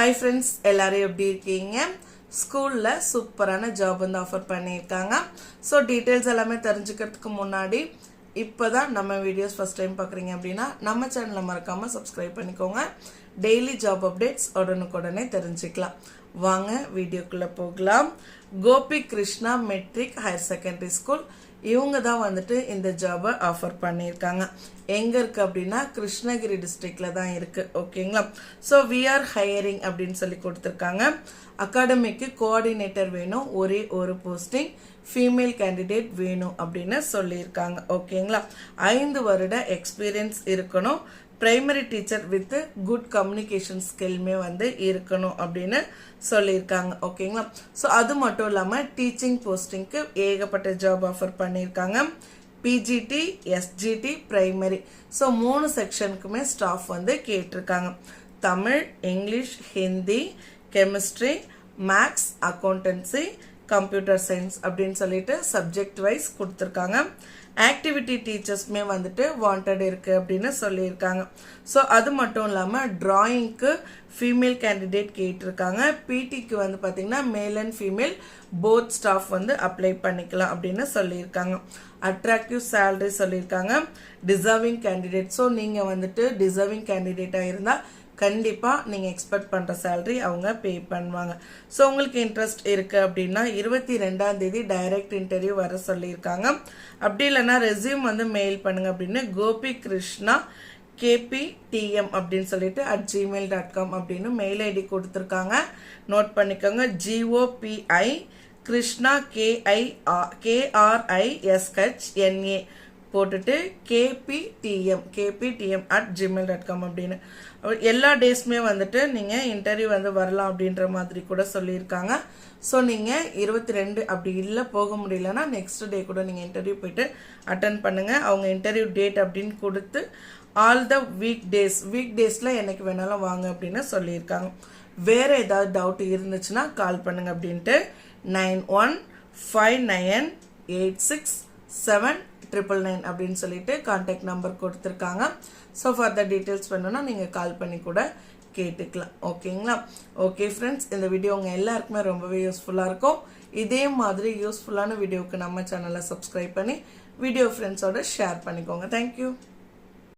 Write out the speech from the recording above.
Hi friends எல்லோரும் எப்படி இருக்கீங்க? ஸ்கூலில் சூப்பரான ஜாப் வந்து ஆஃபர் பண்ணியிருக்காங்க. ஸோ டீட்டெயில்ஸ் எல்லாமே தெரிஞ்சுக்கிறதுக்கு முன்னாடி இப்போ தான் நம்ம வீடியோஸ் ஃபஸ்ட் டைம் பார்க்குறீங்க அப்படின்னா நம்ம சேனலை மறக்காமல் சப்ஸ்கிரைப் பண்ணிக்கோங்க. டெய்லி ஜாப் அப்டேட்ஸ் உடனுக்குடனே தெரிஞ்சுக்கலாம். வாங்க வீடியோக்குள்ளே போகலாம். Gopi Krishna matric higher secondary school இவங்க தான் வந்துட்டு இந்த ஜாபை ஆஃபர் பண்ணியிருக்காங்க. எங்கே இருக்குது அப்படின்னா கிருஷ்ணகிரி டிஸ்ட்ரிக்டில் தான் இருக்குது ஓகேங்களா ஸோ வி ஆர் ஹையரிங் அப்படின்னு சொல்லி கொடுத்துருக்காங்க. அகாடமிக்கு கோஆர்டினேட்டர் வேணும். ஒரே ஒரு போஸ்டிங் ஃபீமேல் கேண்டிடேட் வேணும் அப்படின்னு சொல்லியிருக்காங்க. ஓகேங்களா ஐந்து வருட எக்ஸ்பீரியன்ஸ் இருக்கணும். Primary teacher with good communication ஸ்கில்மே வந்து இருக்கணும் அப்படின்னு சொல்லியிருக்காங்க ஓகேங்களா? ஸோ அது மட்டும் இல்லாமல் டீச்சிங் போஸ்டிங்க்கு ஏகப்பட்ட ஜாப் ஆஃபர் பண்ணியிருக்காங்க. பிஜிடி எஸ்ஜிடி பிரைமரி ஸோ மூணு செக்ஷனுக்குமே ஸ்டாஃப் வந்து கேட்டிருக்காங்க. Tamil English Hindi chemistry maths accountancy computer science அப்படின்னு சொல்லிட்டு சப்ஜெக்ட் வைஸ் கொடுத்துருக்காங்க. ஆக்டிவிட்டி டீச்சர்ஸுமே வந்துட்டு வாண்டட் இருக்குது அப்படின்னு சொல்லியிருக்காங்க. ஸோ அது மட்டும் இல்லாமல் ட்ராயிங்க்கு ஃபீமேல் கேண்டிடேட் கேட்டிருக்காங்க. பிடிக்கு வந்து பார்த்திங்கன்னா male and female both staff வந்து அப்ளை பண்ணிக்கலாம் அப்படின்னு சொல்லியிருக்காங்க. அட்ராக்டிவ் சேலரி சொல்லியிருக்காங்க. டிசர்விங் கேண்டிடேட் ஸோ நீங்கள் வந்துட்டு டிசர்விங் கேண்டிடேட்டாக இருந்தால் கண்டிப்பாக நீங்கள் எக்ஸ்பெக்ட் பண்ணுற சேலரி அவங்க பே பண்ணுவாங்க. ஸோ உங்களுக்கு இன்ட்ரெஸ்ட் இருக்குது அப்படின்னா இருபத்தி ரெண்டாம் தேதி டைரக்ட் இன்டர்வியூ வர சொல்லியிருக்காங்க. அப்படி இல்லைன்னா ரெஸ்யூம் வந்து மெயில் பண்ணுங்க அப்படின்னு கோபி கிருஷ்ணா கேபிடிஎம் அப்படின்னு சொல்லிட்டு அட் ஜிமெயில் டாட் காம் அப்படின்னு மெயில் ஐடி கொடுத்துருக்காங்க. நோட் பண்ணிக்கோங்க ஜிஓபிஐ கிருஷ்ணா கேஐ கேஆர்ஐஎஸ்ஹெச்என்ஏ போட்டுட்டு KPTM KPTM at Gmail dot com அப்படின்னு எல்லா டேஸ்மே வந்துட்டு நீங்கள் இன்டர்வியூ வந்து வரலாம் அப்படின்ற மாதிரி கூட சொல்லியிருக்காங்க. ஸோ நீங்கள் இருபத்தி ரெண்டு அப்படி இல்லை போக முடியலன்னா நெக்ஸ்ட் டே கூட நீங்கள் இன்டர்வியூ போயிட்டு அட்டன் பண்ணுங்கள் அவங்க இன்டர்வியூ டேட் அப்படின்னு கொடுத்து all the week days week டேஸில் எனக்கு வேணாலும் வாங்க அப்படின்னு சொல்லியிருக்காங்க. வேறு ஏதாவது டவுட் இருந்துச்சுன்னா கால் பண்ணுங்க அப்படின்ட்டு. Nine one five nine eight six seven triple nine அப்படின்னு சொல்லிட்டு கான்டாக்ட் நம்பர் கொடுத்துருக்காங்க. ஸோ ஃபர்தர் டீட்டெயில்ஸ் வேணும்னா நீங்கள் கால் பண்ணி கூட கேட்டுக்கலாம். ஓகேங்களா ஓகே ஃப்ரெண்ட்ஸ் இந்த வீடியோ உங்கள் எல்லாருக்குமே ரொம்பவே யூஸ்ஃபுல்லாக இருக்கும். இதே மாதிரி யூஸ்ஃபுல்லான வீடியோவுக்கு நம்ம சேனலை சப்ஸ்கிரைப் பண்ணி வீடியோ ஃப்ரெண்ட்ஸோட ஷேர் பண்ணிக்கோங்க. தேங்க்யூ